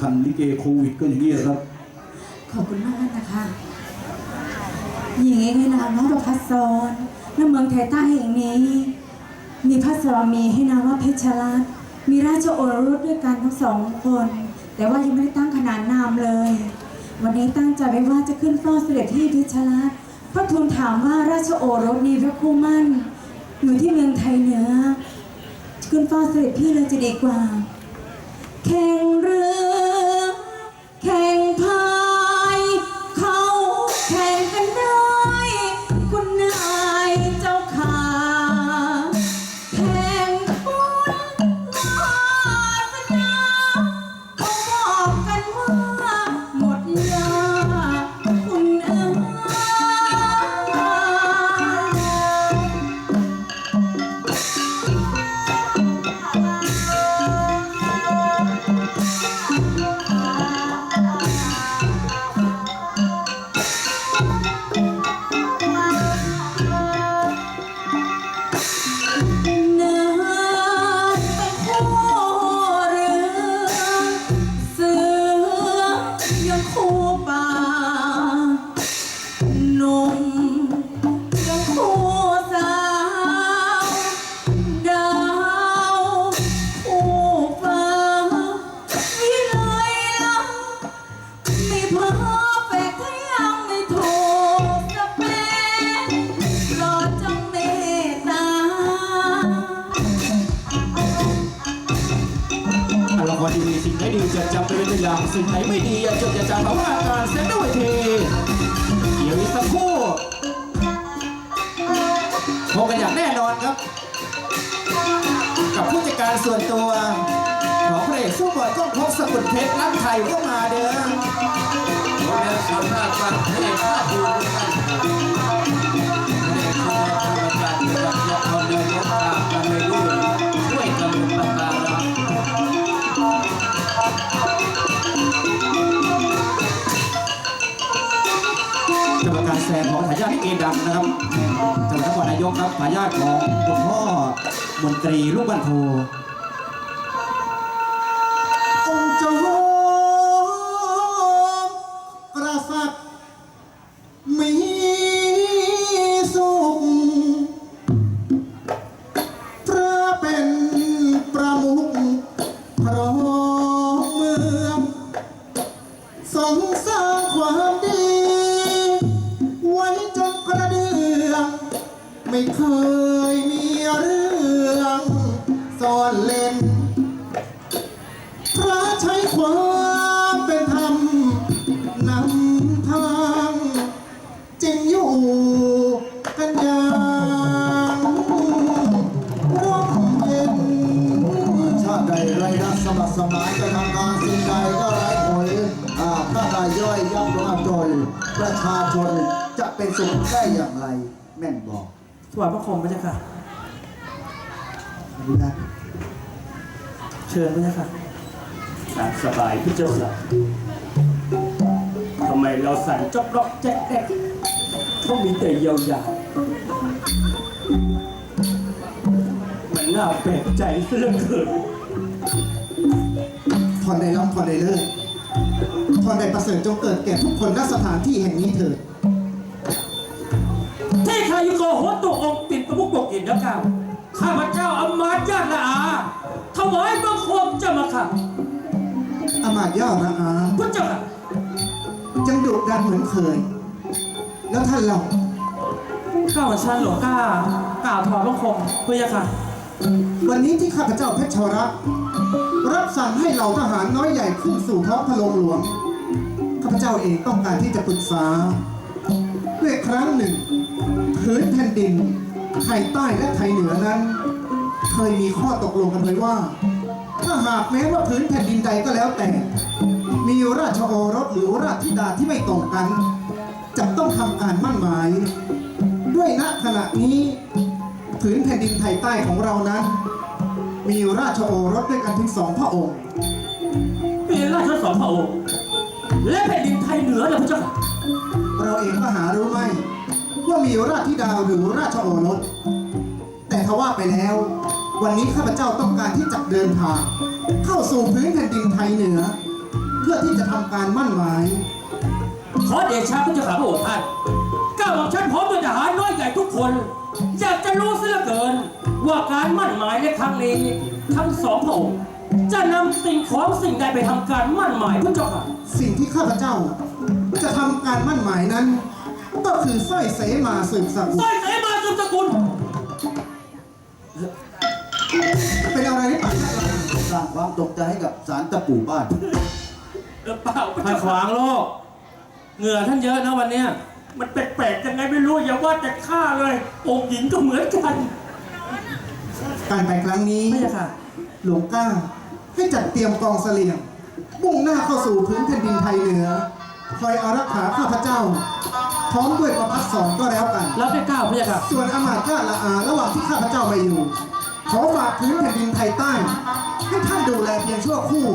คัญลิเกโควิดก็อย่างนี้ครับ ขอบคุณมากนะคะหญิงเองให้นามว่าประพัสสรในเมืองไทยใต้แห่งนี้ มีพระสวามีให้นามว่าเพชรรัตน์มีราชโอรสด้วยกันทั้งสองคน แต่ว่ายังไม่ได้ตั้งขนานนามเลย วันนี้ตั้งใจไว้ว่าจะขึ้นเฝ้าเสด็จที่เพชรรัตน์พระทูลถามว่าราชโอรสมีพระคู่มั่น อยู่ที่เมืองไทยเหนือขึ้นเฝ้าเสด็จพี่เลยจะดีกว่าแข่งเรือ สิ่งไหนไม่ดีจดอย่าจำเพราว่าการเซ็นด้วยทีเดี๋ยวอีกสักครู่พบกันอย่างแน่นอนครับ กับผู้จัดการส่วนตัว ของพระเอกสู้บอยก้องพบสกุลเพชรรักไทยก็มาเด้อวันนี้สำนักฟังให้ภาพดูกท่าน เกดังนะครับจังหวัดนครนายกครับทายาทของคุณพ่อมนตรีลูกบ้านโพองค์จอมกษัตริย์มีสุขพระเป็นประมุขพร้อมเมืองทรงสร้าง ไม่เคยมีเรื่องซ่อนเล่น พระใช้ความเป็นธรรมนำทางจึงอยู่กันอย่างร่มเย็นชาติใดไรรักสมัครสมานจะทำงานสิ่งใดก็ไร้ผลถ้าใดย่อยยับลงจนประชาชนจะเป็นสุขได้อย่างไร แม่นบอก ถวายพระคมพระเจ้าค่ะดูนะเชิญพระเจ้าค่ะตามสบายพี่เจ้าค่ะทำไมเราสั่นจอกรอกแจ๊กแจ๊กเขามีแต่ยาวๆมันน่าแปลกใจเสื่อเกินพรใดล้ำพรใดเลิศพรใดประเสริฐจงเกิดแก่ทุกคนณสถานที่แห่งนี้เถิดที่ใคร ยุโกโหตุองค์ปิดประมุขปกอินแล้วกันข้าพเจ้าอำมาตย์ญาติละอาถวายบังคมเจ้ามาค่ะอามาตย์ย่าระอาพระเจ้าค่ะจังดุดันเหมือนเคย แล้วท่านเราข้าพเจ้าหลวงกล้ากล่าวถวายพระคมพระเจ้าค่ะ วันนี้ที่ข้าพเจ้าเพชรชวรัตน์รับสั่งให้เหล่าทหารน้อยใหญ่ขึ้นสู่ท้องพระโรงหลวงข้าพเจ้าเองต้องการที่จะปรึกษา ด้วยครั้งหนึ่งพื้นแผ่นดินไทยใต้และไทยเหนือนั้น เคยมีข้อตกลงกันไว้ว่า ถ้าหากแม้ว่าพื้นแผ่นดินใดก็แล้วแต่ มีราชโอรสหรือราชธิดาที่ไม่ตรงกัน จะต้องทำการมั่นหมาย ด้วยณขณะนี้ผืนแผ่นดินไทยใต้ของเรานั้น มีราชโอรสด้วยกันถึงสองพระองค์เป็นราชสองพระองค์ และแผ่นดินไทยเหนือนะพระเจ้าค่ะเราเองก็หารู้ไหมว่ามีราชธิดาหรือราชโอรส แต่ทว่าไปแล้ว วันนี้ข้าพเจ้าต้องการที่จะเดินทาง เข้าสู่พื้นแผ่นดินไทยเหนือำการมั่นหมาย ขอเดชะพระเจ้าข้าพระองค์ท่านก้าวของฉันพร้อมด้วยทหารน้อยใหญ่ทุกคน อยากจะรู้เสียเหลือเกิน ว่าการมั่นหมายในครั้งนี้ทั้งสองพระองค์ จะนำสิ่งของสิ่งใดไปทำการมั่นหมายพระเจ้าค่ะสิ่งที่ข้าพเจ้า จะทำการมั่นหมายนั้น ก็คือสร้อยเสมาสืบสกุสลร้อยเสมาสุสกุลเป็นอะไรหรือเปล่าสร้างความตกใจให้กับสารตะปู่บ้าน เออเปล่าพระขัดเจ้าขค่ะวางโลก เหงื่อท่านเยอะนะวันเนี้ยมันแปลกๆยังไงไม่รู้อย่าว่าแต่ข้าเลย องค์หญิงก็เหมือนกัน การไปครั้งนี้ไม่ใช่ค่ะ หลวงกล้า ให้จัดเตรียมกองเสลียงมุ่งหน้าเข้าสู่พื้นแผ่นดินไทยเหนือคอยอารักขาข้าพเจ้า พร้อมด้วยประพัดสอนก็แล้วกัน รับได้เก้าพระยาค่ะส่วนอำมาตย์กล้าละอาระหว่างที่ข้าพเจ้าไม่อยู่ ขอฝากพื้นแผ่นดินไทยใต้ ให้ท่านดูแลเพียงชั่วครู่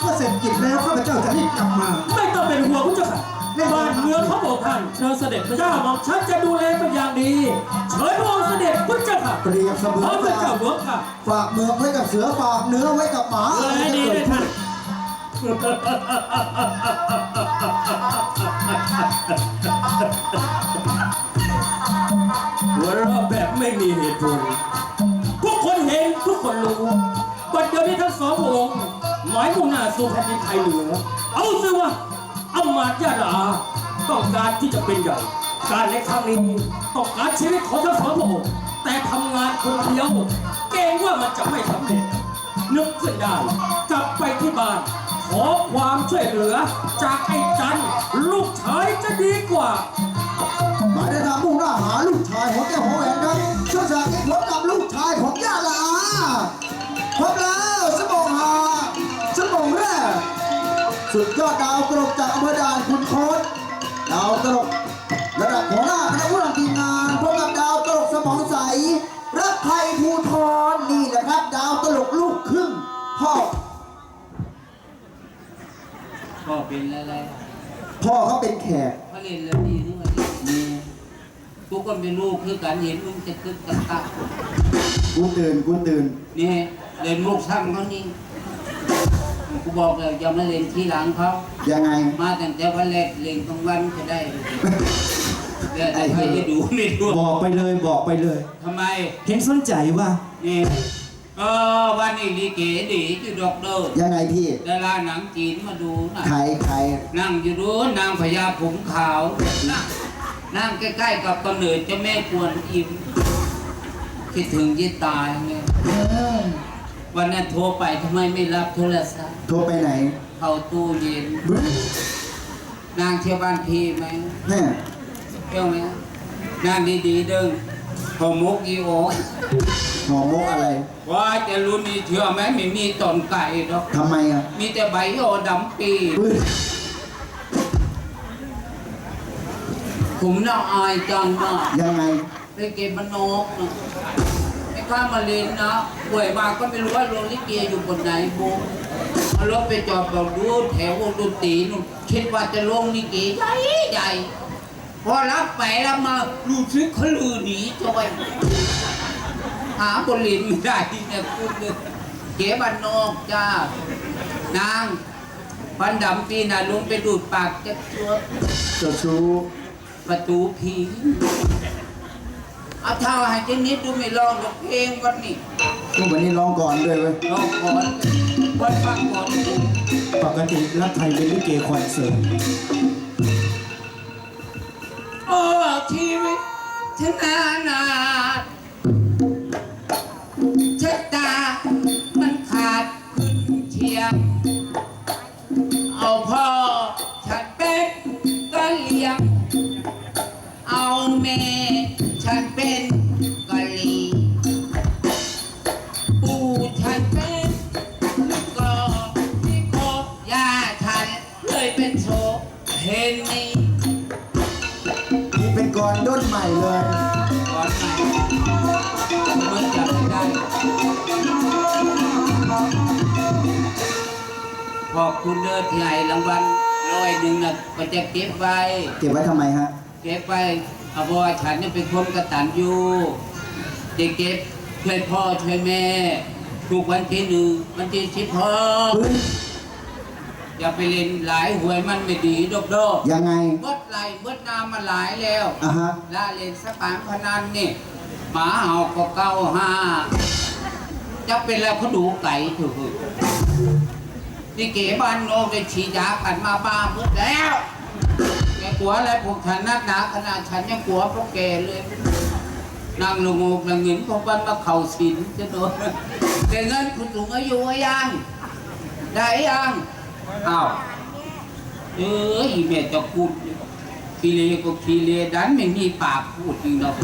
เมื่อเสร็จกิจแล้วข้าพเจ้าจะรีบกลับมา ไม่ต้องเป็นห่วงพระเจ้าค่ะ บ้านเมืองเขาบอกท่านเชิญเสด็จพระเจ้าเจ้าของฉันจะดูแลเป็นอย่างดีเชิญพระองค์เสด็จพุทธเจ้าค่ะเปรียบเสมืพอร้อนมด้วยเจ้าหลวงค่ะฝากเมืองไว้กับเสือฝากเนื้อไว้กับหมาดูแลให้ดีด้วยท่านหัวเราะแบบไม่มีเหตุผลทุกคนเห็นทุกคนรู้บัดเดี๋ยวนี้ทั้งสองพระองค์หมายมุ่งหน้าสู่แผ่นดินไทยเหนือเอาสิวะอำ มารยาดาต้องการที่จะเป็นใหญ่ การในครั้งนี้ต้องการชีวิตของทั้งสองพระองค์แต่ทำงานคนเดียวเกรงว่ามันจะไม่สำเร็จ นึกขึ้นได้กลับไปที่บ้าน ขอความช่วยเหลือ จากไอ้จันลูกชายจะดีกว่า หมายในทางมุ่งหน้าหาลูกชายของแก้วหัวแหวนครับ สุดยอดดาวตลกจากอำเภอด่านคุณโคตดาวตลกระดับหัวหน้าคณะผู้นำทีมงานพบกับดาวตลกสมองใสรักไทยภูทรนี่แหละครับ ดาวตลกลูกครึ่งพ่อก็เป็นอะไรพ่อเขาเป็นแขกเขาเล่นแล้วดีนึกว่านี่ทุกคนเป็นลูกคือกันเห็นมึงจะคึกกักกักกูตื่นกูตื่นนี่เล่นลูกช่างเขานี่ กูบอกเลยอย่ามาเล่นที่หลังเขายังไง มาตั้งแต่วันแรกเล่นกลางวันก็ได้เดี๋ยวแต่ใครจะดูไม่ดูบอกไปเลยบอกไปเลยทำไมเห็นสนใจว่านี่เออวันนี้ดีเก๋ดีจุดดอกเดอร์ยังไงพี่ดาราหนังจีนมาดูนะใครใครนั่งอยู่ดูนางพญาผมขาวนั่งนั่งใกล้ ๆ กับกำเนิดเจ้าแม่กวนอิมคิดถึงยี่ตายเนี่ย วันนั้นโทรไปทำไมไม่รับโทรศัพท์โทรไปไหนเข้าตู้เย็นนางเที่ยวบ้านพี่ไหมแม่เที่ยวไหมนางดีๆเด้งพอมุกอีโอหมอมกอะไรว่าจะรู้นี่เชื่อไหมไม่มีตอนไก่หรอกทำไมอะมีแต่ใบโอดำปีเฮ้ยผมน่าอายจังนะยังไงไปเก็บมันนกนะ ไม่กล้ามาเล่นนะป่วยมาก็ไม่รู้ว่าโรงลิเกอยู่บนไหนบเอารถไปจอดบอกดูแถววงดนตรีนู่นคิดว่าจะลงลิเกใหญ่ใหญ่พอรับไปแล้วมาลูกซึกเขาลือหนีจอยหาบนลินไม่ได้เนี่ยคุณเลยเก็บันนอกจ้านางพันดำปีน่ะลุงไปดูดปากจะตัวเจ้าชู้ประตูผี เอาเท่าให้เจนิดดูไม่ลองกับเพลงวันนี้ก็วันนี้ร้องก่อนด้วยเว้ยลองก่อนวันฟังก่อนปกติรักไทยเป็นลิเกคอนเสิร์ตโอ้ชีวิตชนานาด คุณเด้อที่ให้รางวัลร้อยหนึ่งนะก็จะเก็บไว้ เก็บไว้ทำไมฮะ เก็บไว้เอาเพราะว่าฉันเนี่ยเป็นคนกระตันยูจะเก็บช่วยพ่อช่วยแม่ถูกวันที่หนึ่งวันที่สิบหกเฮ้ยอย่าไปเล่นหลายหวยมันไม่ดีดอกเด้อยังไงเบิดไหลเบิดนามาหลายแล้วอะฮะละเล่นสกการพนันนี่หมาเห่าก็เก้าห้าจะเป็นแล้วเขาดูไก่เถอะ นี่เก๋บ้านโนกได้ฉีดยากันมาบ้าเบิดแล้วแกกลัวอะไรพวกฉันนักหนาขนาดฉันยังกลัวพวกแกเลยนั่งลงงกนั่งเงินพวกมันมาเข่าสินจะโดนแต่เงินคุณสูงอายุอะยังได้ยังอ้าวเอออีเมจะพูดคีเลก็คีเลดันไม่มีปากพูดจริงเนาะ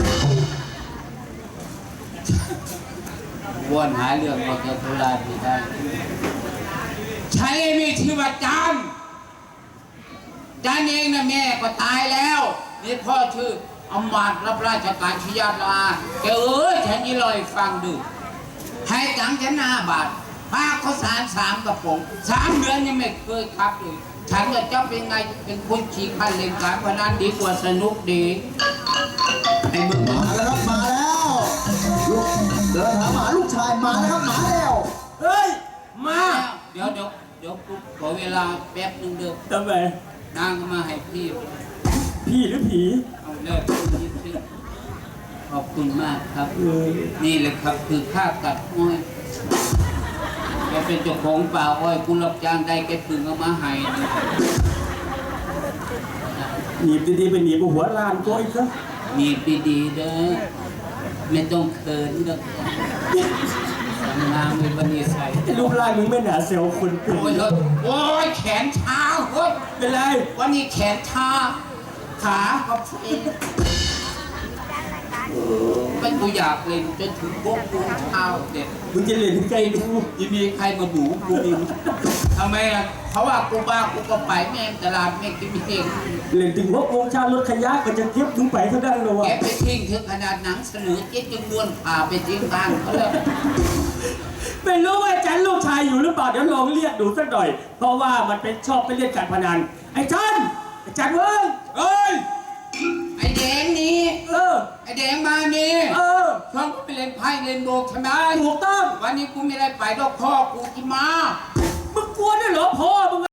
วนหาเรื่องมาเกิดโทราไม่ได้ ใช้มีชื่อว่าจานจานเองนะแม่ก็ตายแล้ว นี่พ่อชื่ออำมาตย์รับราชการชยาลาแกเอ้ยฉันนี่ลอยฟังดู ให้ตังค์ฉันหน้าบาทพาเขาสารสามกระป๋องสามเดือนยังไม่เคยครับเลยฉันกับเจ้าเป็นไงเป็นคนฉีกพันเล่นการพนันดีกว่าสนุกดีไอ้มึงมาแล้วครับมาแล้วลูกเดินหาหมาลูกชายมาแล้วครับมาแล้วเฮ้ยมาเดี๋ยวเดี๋ยว เดี๋ยวกูขอเวลาแป๊บนึงเด้อทำไมนางก็มาให้พี่พี่หรือผีเอาเลิกพี่พี่ขอบคุณมากครับ เออนี่เลยครับคือค่าตัดอ้อยแกเป็นเจ้าของป่าอ้อยกูรับจ้างได้แกพึงเอามาให้นี่หนีบดีๆไปหนีบหัวลานตัวอีกซะมีปีดีๆเด้อไม่ต้องเขินเด้อ ทำงานมีบันนี้ใส่ไอ้รูปร่างมึงไม่หนาเซลล์คนเป็นโอ้ยเฮ้ยโอ้ยแขนชาเฮ้ยเป็นไร วันนี้แขนชาขาก็เอง ไม่กูอยากเล่นจนถึงพวกกูเช้าเด็ดมึงจะเล่นใกล้ดูจะมีใครมาดูกูดิทำไมอะเขาว่ากูบ้ากูก็ไปแม่งตลาดแม่งกินเองเล่นถึงหกโมงเช้ารถขยะก็จะเก็บมึงไปเท่านั้นเลยวะแกไปทิ้งถึงขนาดหนังเสนอเจ๊จึงล้วนพาไปทิ้งบ้านเขาเลยไม่รู้ว่าอาจารย์ลูกชายอยู่หรือเปล่าเดี๋ยวลองเรียกดูสักหน่อย เพราะว่ามันเป็นชอบไปเล่นการพนันไอ้จันไอ้จันเว้ยเอ้ยไอ้แดงนี่เออ ไอ้แดงมานี่เออ ช่วงกูไปเล่นไพ่เล่นโบกใช่ไหมถูกต้อง วันนี้กูไม่ได้ไปดอกพ่อกูที่มา มึงกลัวด้วยเหรอพ่อมึง